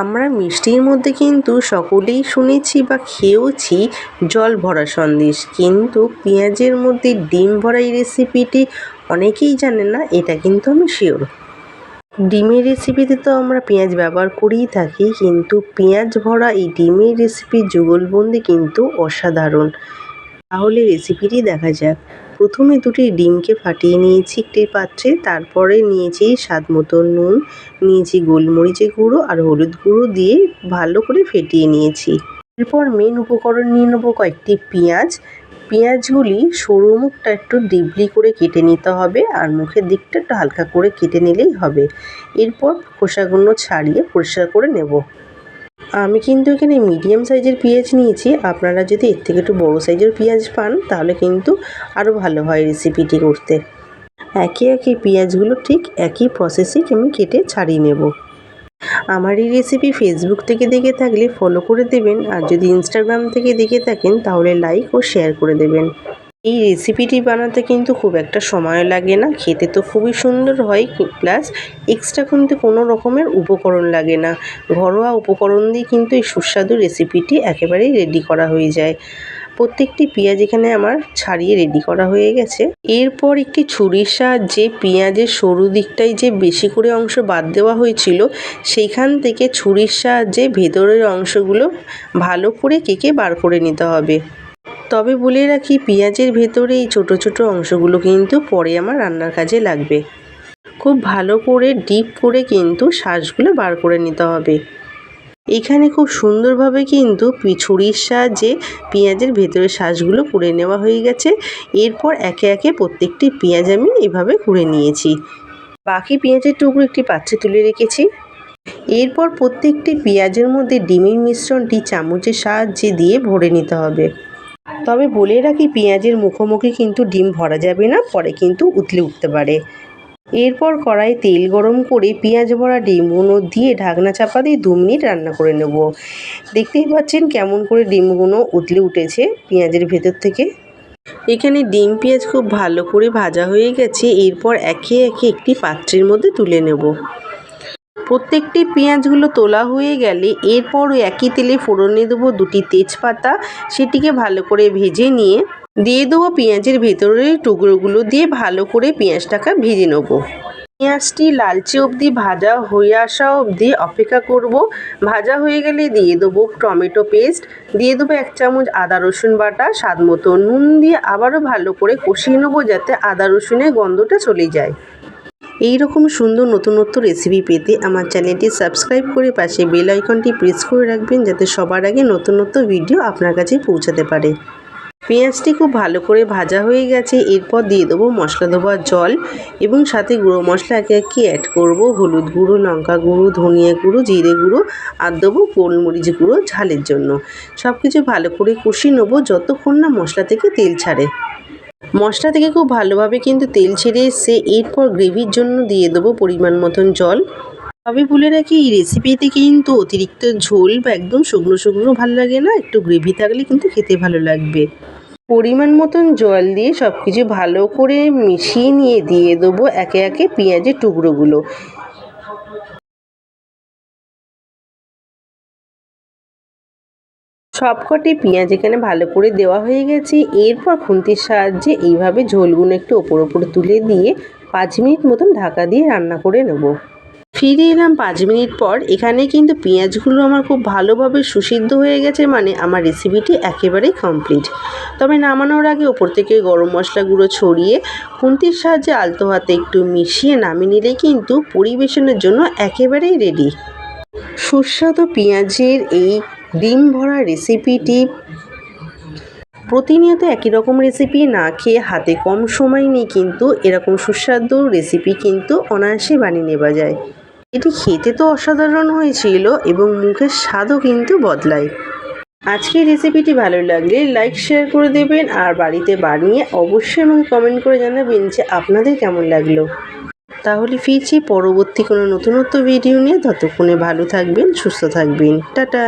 আমরা মিষ্টির মধ্যে কিন্তু সকলেই শুনেছি বা খেয়েওছি জল ভরা সন্দেশ। কিন্তু পেঁয়াজের মধ্যে ডিম ভরা এই রেসিপিটি অনেকেই জানে না, এটা কিন্তু আমি শিওর ডিমের রেসিপিতে তো আমরা পেঁয়াজ ব্যবহার করেই থাকি, কিন্তু পেঁয়াজ ভরা এই ডিমের রেসিপি যুগলবন্দি কিন্তু অসাধারণ। তাহলে রেসিপিটি দেখা যাক। প্রথমে দুটি ডিমকে ফাটিয়ে নিয়েছি একটি পাত্রে, তারপরে নিয়েছি স্বাদ মতো নুন, নিয়েছি গোলমরিচের গুঁড়ো আর হলুদ গুঁড়ো দিয়ে ভালো করে ফেটিয়ে নিয়েছি। এরপর মেন উপকরণ নিয়ে নেব কয়েকটি পেঁয়াজ। পেঁয়াজগুলি সরু মুখটা একটু ডিবলি করে কেটে নিতে হবে আর মুখের দিকটা একটু হালকা করে কেটে নিলেই হবে। এরপর খোসাগুলো ছাড়িয়ে পরিষ্কার করে নেব। আমি কিন্তু এখানে মিডিয়াম সাইজের পেঁয়াজ নিয়েছি। আপনারা যদি এর থেকে একটু বড়ো সাইজের পেঁয়াজ পান, তাহলে কিন্তু আরও ভালো হয় রেসিপিটি করতে। একে একে পেঁয়াজগুলো ঠিক একই প্রসেসিং আমি কেটে ছাড়িয়ে নেব। আমার এই রেসিপি ফেসবুক থেকে দেখে থাকলে ফলো করে দেবেন। আর যদি ইনস্টাগ্রাম থেকে দেখে থাকেন, তাহলে লাইক ও শেয়ার করে দেবেন। এই রেসিপিটি বানাতে কিন্তু খুব একটা সময় লাগে না। খেতে তো খুবই সুন্দর হয় প্লাস এক্সট্রা কিন্তু কোনো রকমের উপকরণ লাগে না। ঘরোয়া উপকরণ দিয়ে কিন্তু এই সুস্বাদু রেসিপিটি একেবারেই রেডি করা হয়ে যায়। প্রত্যেকটি পেঁয়াজ এখানে আমার ছাড়িয়ে রেডি করা হয়ে গেছে। এরপর একটি ছুরির সাহায্যে পেঁয়াজের সরু দিকটায় যে বেশি করে অংশ বাদ দেওয়া হয়েছিল, সেইখান থেকে ছুরির সাহায্যে ভেতরের অংশগুলো ভালো করে কেকে বার করে নিতে হবে। তবে বলে রাখি, পেঁয়াজের ভেতরে এই ছোটো ছোটো অংশগুলো কিন্তু পরে আমার রান্নার কাজে লাগবে। খুব ভালো করে ডিপ করে কিন্তু শাঁসগুলো বার করে নিতে হবে। এখানে খুব সুন্দরভাবে কিন্তু ছুরির সাহায্যে পেঁয়াজের ভেতরে শাঁসগুলো কুড়ে নেওয়া হয়ে গেছে। এরপর একে একে প্রত্যেকটি পেঁয়াজ আমি এভাবে করে নিয়েছি। বাকি পেঁয়াজের টুকরো একটি পাত্রে তুলে রেখেছি। এরপর প্রত্যেকটি পেঁয়াজের মধ্যে ডিমের মিশ্রণটি চামচের সাহায্যে দিয়ে ভরে নিতে হবে। তবে বলে রাখি, পেঁয়াজের মুখোমুখি কিন্তু ডিম ভরা যাবে না, পরে কিন্তু উতলে উঠতে পারে। এরপর কড়াই তেল গরম করে পেঁয়াজ ভরা ডিমগুলো দিয়ে ঢাকনা চাপা দিয়ে দু মিনিট রান্না করে নেব। দেখতেই পাচ্ছেন কেমন করে ডিমগুলো উতলে উঠেছে পেঁয়াজের ভেতর থেকে। এখানে ডিম পেঁয়াজ খুব ভালো করে ভাজা হয়ে গেছে, এরপর একে একে একটি পাত্রের মধ্যে তুলে নেব। প্রত্যেকটি পেঁয়াজগুলো তোলা হয়ে গেলে এরপর একই তেলে ফোড়নে দেবো দুটি তেজপাতা, সেটিকে ভালো করে ভেজে নিয়ে দিয়ে দেবো পেঁয়াজের ভেতরের টুকরোগুলো দিয়ে ভালো করে পেঁয়াজটাকে ভেজে নেব। পেঁয়াজটি লালচে অবধি ভাজা হয়ে আসা অবধি অপেক্ষা করব। ভাজা হয়ে গেলে দিয়ে দেবো টমেটো পেস্ট, দিয়ে দেবো এক চামচ আদা রসুন বাটা, স্বাদ মতো নুন দিয়ে আবারও ভালো করে কষিয়ে নেব যাতে আদা রসুনের গন্ধটা চলে যায়। এই রকম সুন্দর নতুনত্ব রেসিপি পেতে আমার চ্যানেলটি সাবস্ক্রাইব করে পাশে বেল আইকনটি প্রেস করে রাখবেন যাতে সবার আগে নতুনত্ব ভিডিও আপনার কাছে পৌঁছাতে পারে। পেঁয়াজটি খুব ভালো করে ভাজা হয়ে গেছে, এরপর দিয়ে দেবো মশলা দেওয়ার জল এবং সাথে গুঁড়ো মশলা একে একে অ্যাড করব। হলুদ গুঁড়ো, লঙ্কা গুঁড়ো, ধনিয়া গুঁড়ো, জিরে গুঁড়ো আর দেবো গোলমরিচ গুঁড়ো ঝালের জন্য। সব কিছু ভালো করে কষিয়ে নেব যতক্ষণ না মশলা থেকে তেল ছাড়ে। মশলা থেকে খুব ভালোভাবে কিন্তু তেল ছেড়ে এসছে এরপর গ্রেভির জন্য দিয়ে দেবো পরিমাণ মতন জল। তবে বলে রাখি, এই রেসিপিতে কিন্তু অতিরিক্ত ঝোল বা একদম শুকনো শুকনো ভালো লাগে না, একটু গ্রেভি থাকলে কিন্তু খেতে ভালো লাগবে। পরিমাণ মতন জল দিয়ে সব কিছু ভালো করে মিশিয়ে নিয়ে দিয়ে দেবো একে একে পেঁয়াজের টুকরোগুলো। সবকটি পেঁয়াজ এখানে ভালো করে দেওয়া হয়ে গেছে। এরপর খুন্তির সাহায্যে এইভাবে ঝোলগুলো একটু ওপর ওপরে তুলে দিয়ে পাঁচ মিনিট মতন ঢাকা দিয়ে রান্না করে নেব। ফিরে এলাম পাঁচ মিনিট পর। এখানে কিন্তু পেঁয়াজগুলো আমার খুব ভালোভাবে সুসিদ্ধ হয়ে গেছে মানে আমার রেসিপিটি একেবারেই কমপ্লিট তবে নামানোর আগে ওপর থেকে গরম মশলা গুঁড়ো ছড়িয়ে খুন্তির সাহায্যে আলতো হাতে একটু মিশিয়ে নামিয়ে নিলে কিন্তু পরিবেশনের জন্য একেবারেই রেডি সুস্বাদু পেঁয়াজের এই ডিম ভরা রেসিপিটি প্রতিনিয়ত একই রকম রেসিপি না খেয়ে হাতে কম সময় নিয়ে কিন্তু এরকম সুস্বাদু রেসিপি কিন্তু অনায়াসে বানিয়ে নেওয়া যায়। এটি খেতে তো অসাধারণ হয়েছিল এবং মুখের স্বাদও কিন্তু বদলায়। আজকের রেসিপিটি ভালো লাগলে লাইক শেয়ার করে দেবেন আর বাড়িতে বানিয়ে অবশ্যই আমাকে কমেন্ট করে জানাবেন যে আপনাদের কেমন লাগল। তাহলে ফিরছি পরবর্তী কোনো নতুনত্ব ভিডিও নিয়ে। ততক্ষণে ভালো থাকবেন, সুস্থ থাকবেন। টাটা!